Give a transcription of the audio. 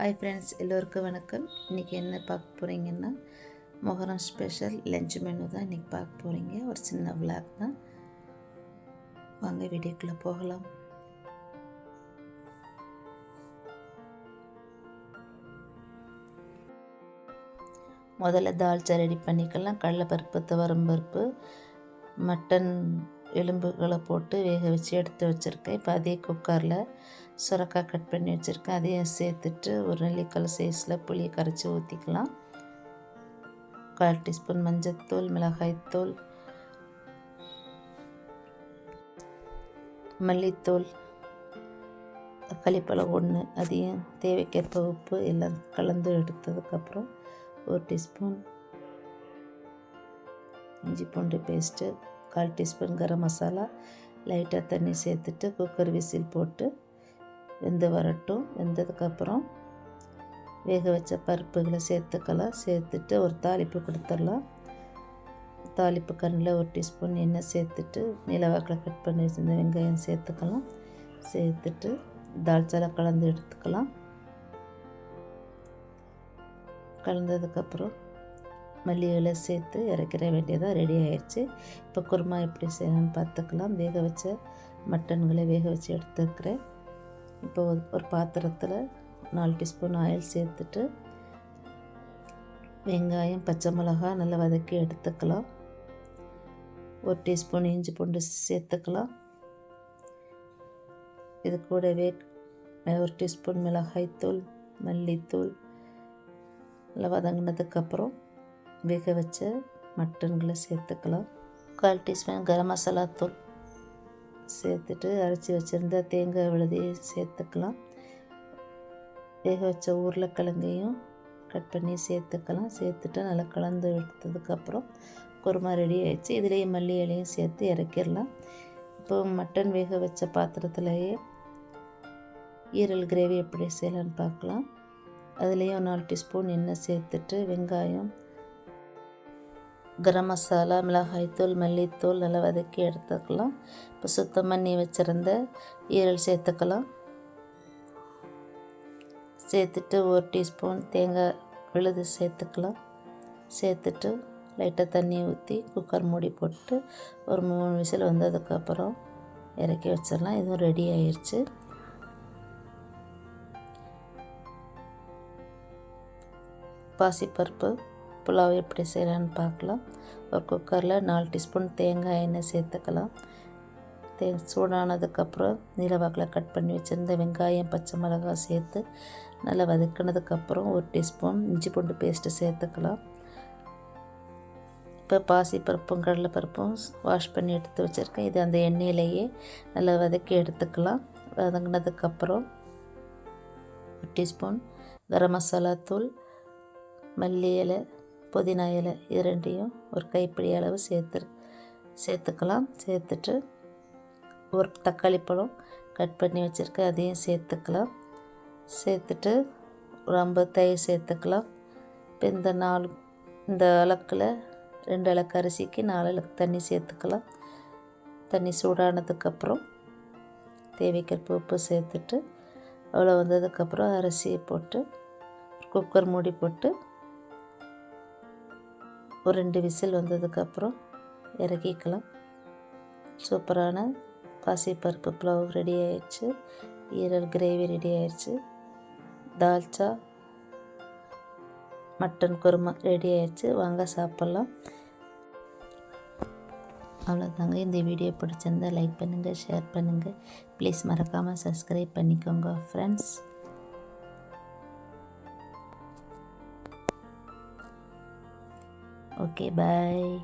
Hi friends எல்லோருக்கும் வணக்கம். இன்றைக்கி என்ன பார்க்க போகிறீங்கன்னா மொஹரம் ஸ்பெஷல் லஞ்ச் மெனு தான் இன்றைக்கி பார்க்க போகிறீங்க ஒரு சின்ன விளாக் தான். வாங்க வீடியோக்குள்ளே போகலாம். முதல்ல தால்ச்சா ரெடி பண்ணிக்கலாம். கடலைப்பருப்பு துவரம்பருப்பு மட்டன் எலும்புகளை போட்டு வேக வச்சு எடுத்து வச்சுருக்கேன். இப்போ அதே குக்கரில் சுரக்காய் கட் பண்ணி வச்சுருக்கேன். அதையும் சேர்த்துட்டு ஒரு நெல்லிக்காய் சைஸில் புளியை கரைச்சி ஊற்றிக்கலாம். கால் டீஸ்பூன் மஞ்சத்தூள் மிளகாய்த்தூள் மல்லித்தூள் களிப்பழம் ஒன்று அதையும் தேவைக்கேற்ப உப்பு எல்லாம் கலந்து எடுத்ததுக்கப்புறம் ஒரு டீஸ்பூன் இஞ்சி பூண்டு பேஸ்ட்டு கால் டீஸ்பூன் கரம் மசாலா லைட்டாக தண்ணி சேர்த்துட்டு குக்கர் விசில் போட்டு வெந்து வரட்டும். வெந்ததுக்கப்புறம் வேக வச்ச பருப்புகளை சேர்த்துக்கலாம். சேர்த்துட்டு ஒரு தாளிப்பு கொடுத்துடலாம். தாளிப்பு கண்ணில் ஒரு டீஸ்பூன் எண்ணெய் சேர்த்துட்டு நிலவாக்கில் கட் பண்ணி வச்சிருந்த வெங்காயம் சேர்த்துக்கலாம். சேர்த்துட்டு தால்ச்சால கலந்து எடுத்துக்கலாம். கலந்ததுக்கப்புறம் மல்லி இலை சேர்த்து இறக்கிற வேண்டியதாக ரெடி ஆயிடுச்சு. இப்போ குருமா எப்படி செய்யணும்னு பார்த்துக்கலாம். வேக வச்ச மட்டன்களை வேக வச்சு எடுத்துக்கிறேன். இப்போ ஒரு பாத்திரத்தில் நாலு டீஸ்பூன் ஆயில் சேர்த்துட்டு வெங்காயம் பச்சை மிளகாய் நல்லா வதக்கி எடுத்துக்கலாம். ஒரு டீஸ்பூன் இஞ்சி பூண்டு சேர்த்துக்கலாம். இது கூடவே ஒரு டீஸ்பூன் மிளகாய்த்தூள் மல்லித்தூள் நல்லா வதங்கினதுக்கப்புறம் வேக வச்ச மட்டன்களை சேர்த்துக்கலாம். கால் டீஸ்பூன் கரம் மசாலா தூள் சேர்த்துட்டு அரைச்சி வச்சுருந்த தேங்காய் விழுதையும் சேர்த்துக்கலாம். வேக வச்ச உருளைக்கிழங்கையும் கட் பண்ணி சேர்த்துக்கலாம். சேர்த்துட்டு நல்லா கலந்து எடுத்ததுக்கப்புறம் குருமா ரெடி ஆகிடுச்சு இதுலேயும் மல்லி இலையும் சேர்த்து இறக்கிடலாம். இப்போ மட்டன் வேக வச்ச பாத்திரத்துலேயே ஈரல் கிரேவி எப்படி செய்யலான்னு பார்க்கலாம். அதுலேயும் நாலு டீஸ்பூன் எண்ணெய் சேர்த்துட்டு வெங்காயம் கரம் மசாலா மிளகாய்த்தூள் மல்லித்தூள் நல்லா வதக்கி எடுத்துக்கலாம். இப்போ சுத்தம் பண்ணி வச்சுருந்த ஈரல் சேர்த்துக்கலாம். சேர்த்துட்டு ஒரு டீஸ்பூன் தேங்காய் விழுது சேர்த்துக்கலாம். சேர்த்துட்டு லைட்டாக தண்ணி ஊற்றி குக்கர் மூடி போட்டு ஒரு மூணு விசில் வந்ததுக்கப்புறம் இறக்கி வச்சிடலாம். இதுவும் ரெடி ஆயிடுச்சு பாசிப்பருப்பு புலாவ் எப்படி செய்யலான்னு பார்க்கலாம். ஒரு குக்கரில் நாலு டீஸ்பூன் தேங்காய் எண்ணெய் சேர்த்துக்கலாம். தே சூடானதுக்கப்புறம் நீலவாக்கில் கட் பண்ணி வச்சுருந்த வெங்காயம் பச்சை மிளகாய் சேர்த்து நல்லா வதக்கினதுக்கப்புறம் ஒரு டீஸ்பூன் இஞ்சி பூண்டு பேஸ்ட்டு சேர்த்துக்கலாம். இப்போ பாசி பருப்பும் கடலைப்பருப்பும் வாஷ் பண்ணி எடுத்து வச்சுருக்கேன். இது அந்த எண்ணெயிலேயே நல்லா வதக்கி எடுத்துக்கலாம். வதங்கினதுக்கப்புறம் ஒரு டீஸ்பூன் கரம் மசாலா தூள் மல்லி இலை புதினா இலை இது ரெண்டையும் ஒரு கைப்பிடி அளவு சேர்த்து சேர்த்துக்கலாம். சேர்த்துட்டு ஒரு தக்காளி பழம் கட் பண்ணி வச்சுருக்கேன். அதையும் சேர்த்துக்கலாம். சேர்த்துட்டு ஒரு ஐம்பது தயிர் சேர்த்துக்கலாம். இப்போ இந்த நாலு இந்த அளக்கில் ரெண்டு அளக்கு அரிசிக்கு நாலு அளக்கு தண்ணி சேர்த்துக்கலாம். தண்ணி சூடானதுக்கப்புறம் தேவைக்கேற்ப உப்பு சேர்த்துட்டு அவ்வளோ வந்ததுக்கப்புறம் அரிசியை போட்டு குக்கர் மூடி போட்டு ஒரு ரெண்டு விசில் வந்ததுக்கப்புறம் இறக்கிக்கலாம். சூப்பரான பாசிப்பருப்பு புலாவ் ரெடி ஆயிடுச்சு. ஈரல் கிரேவி ரெடி ஆயிடுச்சு. தால்ச்சா மட்டன் குருமா ரெடி ஆயிடுச்சு. வாங்க சாப்பிட்லாம். அவ்வளோதாங்க இந்த வீடியோ பிடிச்சிருந்தால் லைக் பண்ணுங்கள் ஷேர் பண்ணுங்கள் ப்ளீஸ் மறக்காமல் சப்ஸ்கிரைப் பண்ணிக்கோங்க ஃப்ரெண்ட்ஸ் Okay, bye.